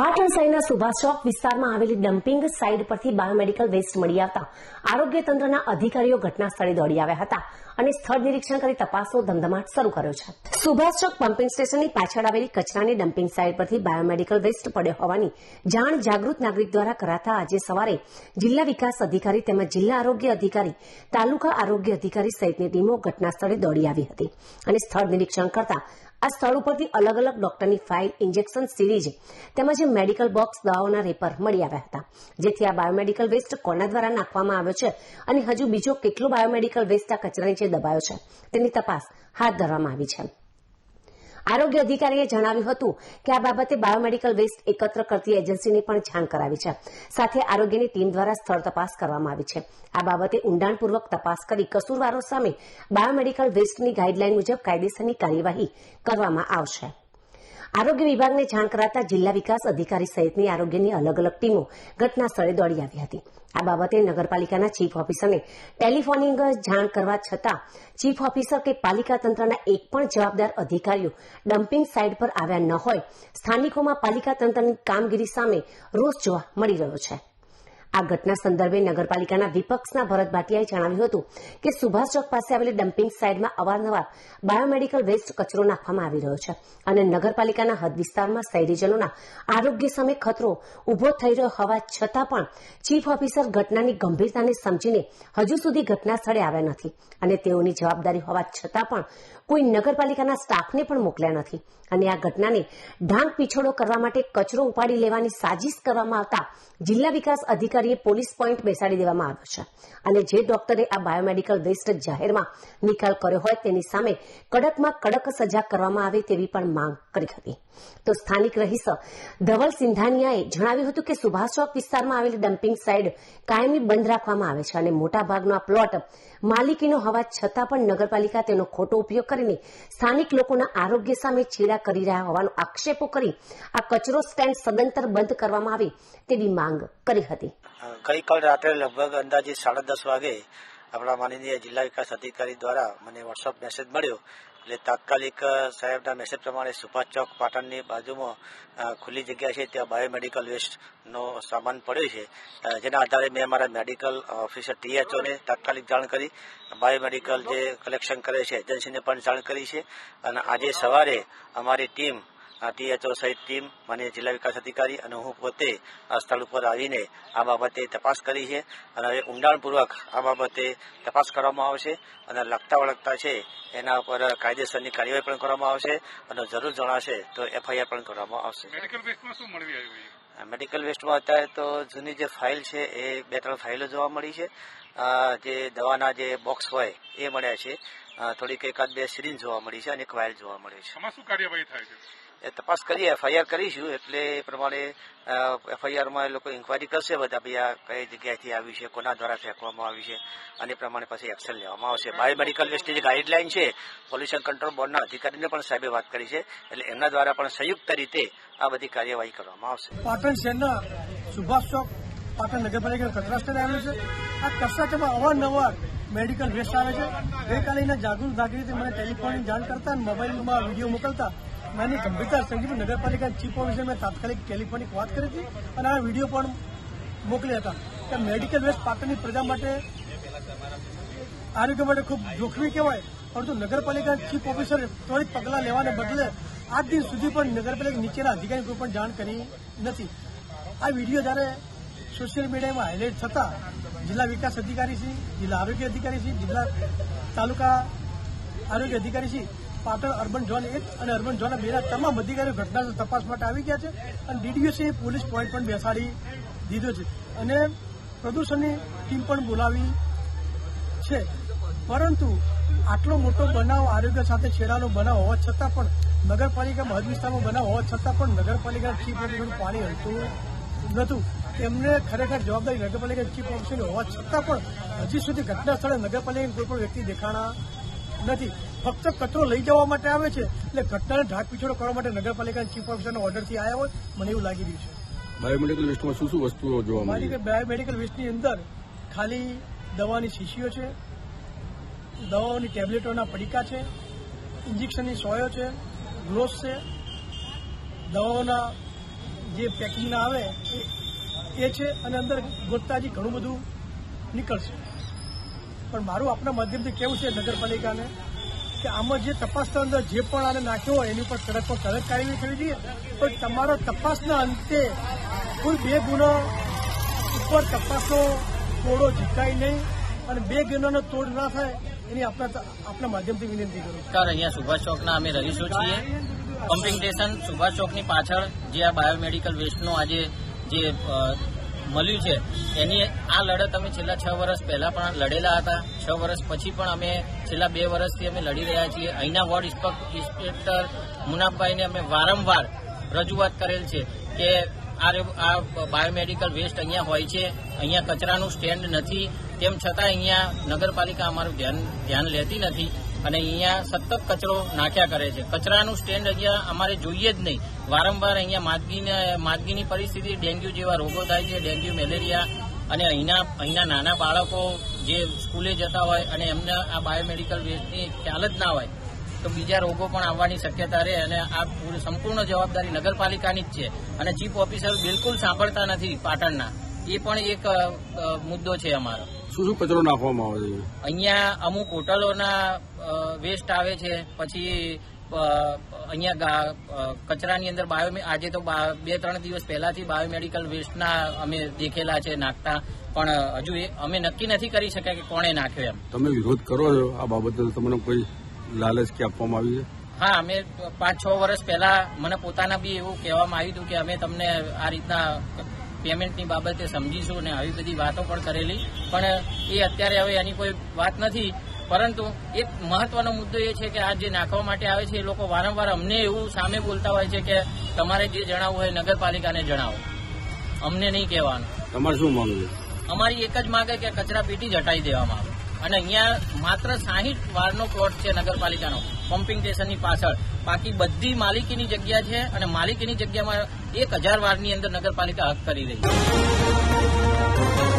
પાટણ શહેરના સુભાષ ચોક વિસ્તારમાં આવેલી ડમ્પિંગ સાઇટ પરથી બાયોમેડિકલ વેસ્ટ મળી આવતા આરોગ્ય તંત્રના અધિકારીઓ ઘટના સ્થળે દોડી આવ્યા હતા અને સ્થળ નિરીક્ષણ કરી તપાસનો ધમધમાટ શરૂ કર્યો છે. સુભાષ ચોક પમ્પિંગ સ્ટેશનની પાછળ આવેલી કચરાની ડમ્પિંગ સાઇટ પરથી બાયોમેડિકલ વેસ્ટ પડ્યો હોવાની જાણ જાગૃત નાગરિક દ્વારા કરાતા આજે સવારે જિલ્લા વિકાસ અધિકારી તેમજ જિલ્લા આરોગ્ય અધિકારી, તાલુકા આરોગ્ય અધિકારી સહિતની ટીમો ઘટના સ્થળે દોડી આવી હતી અને સ્થળ નિરીક્ષણ કરતા આ સ્થળ ઉપરથી અલગ અલગ ડોક્ટરની ફાઇલ, ઇન્જેક્શન સિરીજ તેમજ મેડિકલ બોક્સ દવાઓના રેપર મળી આવ્યા હતા. જેથી આ બાયોમેડિકલ વેસ્ટ કોના દ્વારા નાખવામાં આવ્યો છે અને હજુ બીજો કેટલો બાયોમેડિકલ વેસ્ટ આ કચરા નીચે દબાયો છે તેની તપાસ હાથ ધરવામાં આવી છે. આરોગ્ય અધિકારીએ જણાવ્યું હતું કે આ બાબતે બાયોમેડિકલ વેસ્ટ એકત્ર કરતી એજન્સીને પણ જાણ કરાવી છે. સાથે આરોગ્યની ટીમ દ્વારા સ્થળ તપાસ કરવામાં આવી છે. આ બાબતે ઊંડાણપૂર્વક તપાસ કરી કસૂરવારો સામે બાયોમેડિકલ વેસ્ટની ગાઈડલાઈન મુજબ કાયદેસરની કાર્યવાહી કરવામાં આવશે. આરોગ્ય વિભાગને જાણ કરાતા જિલ્લા વિકાસ અધિકારી સહિતની આરોગ્યની અલગ અલગ ટીમો ઘટના સ્થળે દોડી આવી હતી. આ બાબતે નગરપાલિકાના ચીફ ઓફિસરને ટેલિફોનિંગ જાણ કરવા છતાં, ચીફ ઓફિસર કે પાલિકા તંત્રના એક પણ જવાબદાર અધિકારીઓ ડમ્પિંગ સાઇટ પર આવ્યા ન હોય, સ્થાનિકોમાં પાલિકા તંત્રની કામગીરી સામે રોષ જોવા મળી રહ્યો છે. આ ઘટના સંદર્ભે નગરપાલિકાના વિપક્ષના ભરત ભાટિયાએ જણાવ્યું હતું કે સુભાષ ચોક પાસે આવેલી ડમ્પિંગ સાઇટમાં અવારનવાર બાયોમેડિકલ વેસ્ટ કચરો નાખવામાં આવી રહ્યો છે અને નગરપાલિકાના હદ વિસ્તારમાં શહેરીજનોના આરોગ્ય સામે ખતરો ઊભો થઈ રહ્યો હોવા છતાં પણ ચીફ ઓફિસર ઘટનાની ગંભીરતાને સમજીને હજુ સુધી ઘટના સ્થળે આવ્યા નથી અને તેઓની જવાબદારી હોવા છતાં પણ કોઈ નગરપાલિકાના સ્ટાફને પણ મોકલ્યા નથી અને આ ઘટનાને ઢાંક પીછોડો કરવા માટે કચરો ઉપાડી લેવાની સાજીશ કરવામાં આવતા જિલ્લા વિકાસ અધિકારીએ પોલીસ પોઈન્ટ બેસાડી દેવામાં આવ્યો છે. અને જે ડોક્ટરે આ બાયોમેડિકલ વેસ્ટ જાહેરમાં નિકાલ કર્યો હોય તેની સામે કડકમાં કડક સજા કરવામાં આવે તેવી પણ માંગ કરી હતી. તો સ્થાનિક રહીશ ધવલ સિંધાનિયાએ જણાવ્યું હતું કે સુભાષ ચોક વિસ્તારમાં આવેલી ડમ્પિંગ સાઇડ કાયમી બંધ રાખવામાં આવે છે અને મોટાભાગનો આ પ્લોટ માલિકીનો હોવા છતાં પણ નગરપાલિકા તેનો ખોટો ઉપયોગ કરીને સ્થાનિક લોકોના આરોગ્ય સામે છેડા કરી રહ્યા હોવાનો આક્ષેપો કરી આ કચરો સ્ટેન્ડ સદંતર બંધ કરવામાં આવે તેવી માંગ કરી હતી. ગઈકાલ રાત્રે લગભગ અંદાજે સાડા દસ વાગે આપણા માનનીય જિલ્લા વિકાસ અધિકારી દ્વારા મને વોટ્સઅપ મેસેજ મળ્યો. એટલે તાત્કાલિક સાહેબના મેસેજ પ્રમાણે સુભાષ ચોક પાટણની બાજુમાં ખુલ્લી જગ્યા છે, ત્યાં બાયોમેડિકલ વેસ્ટનો સામાન પડ્યો છે. જેના આધારે મેં મારા મેડિકલ ઓફિસર ટીએચઓને તાત્કાલિક જાણ કરી. બાયોમેડિકલ જે કલેક્શન કરે છે, એજન્સીને પણ જાણ કરી છે. અને આજે સવારે અમારી ટીમ ટીએચઓ સહિત ટીમ માન્ય જિલ્લા વિકાસ અધિકારી અને હું પોતે આ સ્થળ ઉપર આવીને આ બાબતે તપાસ કરી છે અને હવે ઊંડાણપૂર્વક આ બાબતે તપાસ કરવામાં આવશે અને લગતા વળગતા છે એના ઉપર કાયદેસરની કાર્યવાહી પણ કરવામાં આવશે અને જરૂર જણાશે તો એફઆઈઆર પણ કરવામાં આવશે. મેડિકલ વેસ્ટમાં શું મળી આવ્યું મેડિકલ વેસ્ટમાં અત્યારે તો જૂની જે ફાઇલ છે એ બે ત્રણ ફાઇલો જોવા મળી છે. જે દવાના જે બોક્સ હોય એ મળ્યા છે. થોડીક એકાદ બે સિરીંજ જોવા મળી છે અને એક વાયલ જોવા મળી છે. શું કાર્યવાહી થાય છે? એ તપાસ કરીએ. એફઆઈઆર કરીશું એટલે એ પ્રમાણે એફઆઈઆરમાં એ લોકો ઇન્કવાયરી કરશે બધા ભાઈ આ કઈ જગ્યાએથી આવી છે, કોના દ્વારા ફેંકવામાં આવી છે અને પ્રમાણે પછી એક્શન લેવામાં આવશે. બાયોમેડિકલ વેસ્ટની જે ગાઈડલાઇન છે પોલ્યુશન કંટ્રોલ બોર્ડના અધિકારીને પણ સાહેબે વાત કરી છે, એટલે એમના દ્વારા પણ સંયુક્ત રીતે આ બધી કાર્યવાહી કરવામાં આવશે. પાટણ શહેરના સુભાષ ચોક, પાટણ નગરપાલિકાનું કચરા આવેલું છે. આ કચરા સ્ટેન્ડમાં અવારનવાર મેડિકલ વેસ્ટ આવે છે. ગઈકાલે એના જાગૃત નાગરિકે મને ટેલિફોનની જાણ કરતા મોબાઈલમાં વીડિયો મોકલતા મેં ગંભીરતા સમજી નગરપાલિકા ચીફ ઓફિસર મેં તાત્કાલિક ટેલિફોનિક વાત કરી હતી અને આ વીડિયો પણ મોકલ્યા હતા કે મેડિકલ વેસ્ટ પાટણની પ્રજા માટે આરોગ્ય માટે ખૂબ જોખમી કહેવાય, પરંતુ નગરપાલિકા ચીફ ઓફિસરે ત્વરિત પગલાં લેવાને બદલે આજ દિન સુધી પણ નગરપાલિકા નીચેના અધિકારી કોઈ પણ જાણ કરી નથી. આ વીડિયો જ્યારે સોશિયલ મીડિયામાં હાઇલાઇટ થતાં જિલ્લા વિકાસ અધિકારી શ્રી, જિલ્લા આરોગ્ય અધિકારી શ્રી, જિલ્લા તાલુકા આરોગ્ય અધિકારી શ્રી પાટણ અર્બન ઝોન એક અને અર્બન ઝોનના બેના તમામ અધિકારીઓ ઘટના તપાસ માટે આવી ગયા છે અને ડીડીઓસીએ પોલીસ પોઈન્ટ પણ બેસાડી દીધો છે. અને પ્રદૂષણની ટીમ પણ બોલાવી છે. પરંતુ આટલો મોટો બનાવ આરોગ્ય સાથે છેડાનો બનાવ હોવા છતાં પણ નગરપાલિકામાં હદ વિસ્તારમાં બનાવ હોવા છતાં પણ નગરપાલિકાના ચીફ ઓફિસરનું પાણી હલતું નહોતું. તેમને ખરેખર જવાબદારી નગરપાલિકા ચીફ ઓફિસરની હોવા છતાં પણ હજી સુધી ઘટના સ્થળે નગરપાલિકાની કોઈ વ્યક્તિ દેખાણા નથી. ફક્ત કચરો લઈ જવા માટે આવે છે એટલે ઘટનાને ઢાક પીછોડો કરવા માટે નગરપાલિકાના ચીફ ઓફિસરના ઓર્ડરથી આવ્યા હોય મને એવું લાગી રહ્યું છે. બાયોમેડિકલ વેસ્ટમાં શું શું વસ્તુઓ જોવા મારી મળી બાયોમેડિકલ વેસ્ટની અંદર ખાલી દવાની શીશીઓ છે દવાઓની ટેબ્લેટોના પડીકા છે ઇન્જેક્શનની સોયો છે ગ્લોવ્સ છે દવાઓના જે પેકિંગ આવે એ- એ છે અને અંદર ગોતતાજી ઘણું બધું નીકળશે. પણ મારું આપણા માધ્યમથી કેવું છે નગરપાલિકાને? કે આમાં જે તપાસના અંદર જે પણ આને નાખ્યો હોય, એની ઉપર કડક પર કડક કાર્યવાહી થવી જોઈએ. પણ તમારો તપાસના અંતે કુલ બે ગુનો ઉપર તપાસનો તોડો જીતાય નહીં અને બે ગુનાનો તોડ ના થાય, એની આપણા આપણા માધ્યમથી વિનંતી કરું સર અહીંયા સુભાષ ચોકના અમે રહીશું છીએ. પમ્પિંગ સ્ટેશન સુભાષ ચોકની પાછળ, જે આ બાયોમેડિકલ વેસ્ટનો આજે જે મળ્યું છે. એની આ લડત અમે છેલ્લા છ વર્ષ પહેલા પણ લડેલા હતા. છ વર્ષ પછી પણ અમે છેલ્લા બે વર્ષથી અમે લડી રહ્યા છીએ. અહીંના વોર્ડ ઇન્સ્પેક- ઇન્સ્પેક્ટર મુનાફભાઈને અમે વારંવાર રજૂઆત કરેલ છે કે આ બાયોમેડિકલ વેસ્ટ અહીંયા હોય છે. અહીંયા કચરાનું સ્ટેન્ડ નથી. તેમ છતાં અહીંયા નગરપાલિકા અમારું ધ્યાન ધ્યાન લેતી નથી. અને અહીંયા સતત કચરો નાખ્યા કરે છે. કચરાનું સ્ટેન્ડ અહીંયા અમારે જોઈએ જ નહીં. વારંવાર અહીંયા માદગીને, માદગીની પરિસ્થિતિ, ડેન્ગ્યુ જેવા રોગો થાય છે, ડેન્ગ્યુ, મેલેરિયા અને અહીંના અહીંના નાના બાળકો જે સ્કૂલે જતા હોય અને એમને આ બાયોમેડિકલ વેસ્ટની ખ્યાલ જ ના હોય, તો બીજા રોગો પણ આવવાની શક્યતા રહે અને આ સંપૂર્ણ જવાબદારી નગરપાલિકાની જ છે. અને ચીફ ઓફિસર બિલકુલ સાંભળતા નથી પાટણના. એ પણ એક મુદ્દો છે અમારો. શું શું કચરો નાખવામાં આવે છે? અહીંયા અમુક હોટલોના વેસ્ટ આવે છે. પછી અહીંયા કચરાની અંદર બાયો આજે તો બા- ત્રણ દિવસ પહેલાથી બાયોમેડિકલ વેસ્ટના અમે દેખેલા છે નાખતા. પણ હજુ એ અમે નક્કી નથી કરી શક્યા કે કોણે નાખ્યો એમ. તમે વિરોધ કરો છો? આ બાબતે તમને કોઈ લાલચ કે આપવામાં આવી છે? હા અમે પાંચ છ વર્ષ પહેલા મને પોતાના બી એવું કહેવામાં આવ્યું હતું કે અમે તમને આ રીતના પેમેન્ટની બાબતે સમજીશું અને આવી બધી વાતો પણ કરેલી. પણ એ અત્યારે હવે એની કોઈ વાત નથી. પરંતુ એક મહત્વનો મુદ્દો એ છે કે આ જે નાખવા માટે આવે છે એ લોકો વારંવાર અમને એવું સામે બોલતા હોય છે કે તમારે જે જણાવવું હોય નગરપાલિકાને જણાવો. અમને નહીં કહેવાનું. તમારે શું માંગવું અમારી એક જ માંગે કે કચરા પેટી જ હટાવી દેવામાં આવે. અને અહીંયા માત્ર સાહીઠ વારનો પ્લોટ છે નગરપાલિકાનો. પમ્પિંગ સ્ટેશનની પાછળ. બાકી બધી માલિકીની જગ્યા છે અને માલિકીની જગ્યામાં એક હજાર વારની અંદર નગરપાલિકા હક કરી રહી છે.